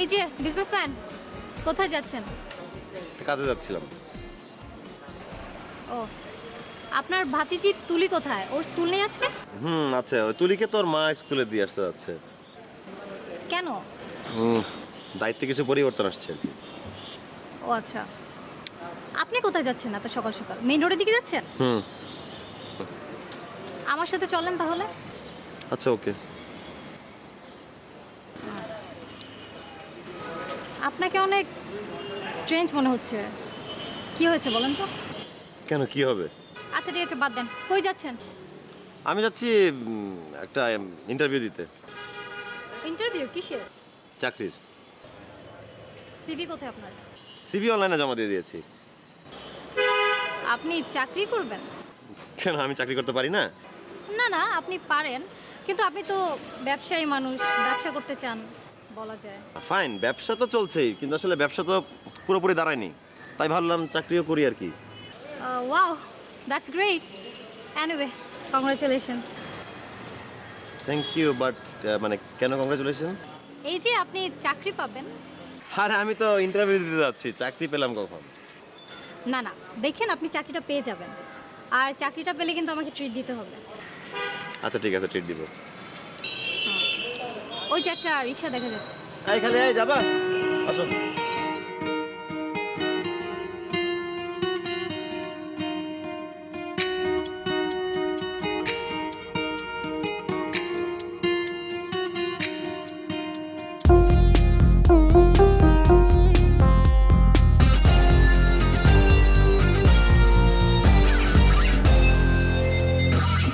এই যে বিজনেসম্যান কোথায় যাচ্ছেন? কাজে যাচ্ছিলাম। ও আপনার ভাতিজি তুলি কোথায়? ওর স্কুল নেই আজকে? হুম আচ্ছা ওই তুলিকে তোর মা স্কুলে দিয়ে আসতে যাচ্ছে। কেন? হুম দায়িত্বে কিছু পরিবর্তন আসছে। ও আচ্ছা। আপনি কোথায় যাচ্ছেন এত সকাল সকাল? মেইন রোডের দিকে যাচ্ছেন? হুম। আমার সাথে চলেন তাহলে। আচ্ছা ওকে। আপনাকে অনেক স্ট্রেঞ্জ মনে হচ্ছে। কি হয়েছে বলেন তো? কেন কি হবে? আচ্ছা ঠিক আছে বাদ দেন। কই যাচ্ছেন? আমি যাচ্ছি উম, একটা ইন্টারভিউ দিতে। ইন্টারভিউ কিসের? চাকরির। সিভি কোথায় আপনার? সিভি অনলাইনে জমা দিয়ে দিয়েছি। আপনি চাকরি করবেন? কেন আমি চাকরি করতে পারি না? না না আপনি পারেন। কিন্তু আপনি তো ব্যবসায়ী মানুষ ব্যবসা করতে চান। বলা যায়। ফাইন ব্যবসা তো চলছেই কিন্তু আসলে ব্যবসা তো পুরোপুরি দাঁড়ায়নি। তাই ভাবলাম চাকরিও করি আর কি। Wow that's great anyway congratulation thank you but মানে কেন কংগ্রাচুলেশন এই যে আপনি চাকরি পাবেন। আরে আমি তো ইন্টারভিউ দিতে যাচ্ছি চাকরি পেলাম কখন? না না দেখেন আপনি চাকরিটা পেয়ে যাবেন। আর চাকরিটা পেলে কিন্তু আমাকে ট্রিট দিতে হবে। আচ্ছা ঠিক আছে ট্রিট দিব। ওই যে একটা রিক্সা দেখা যাচ্ছে। এখানে যাবা? আসো।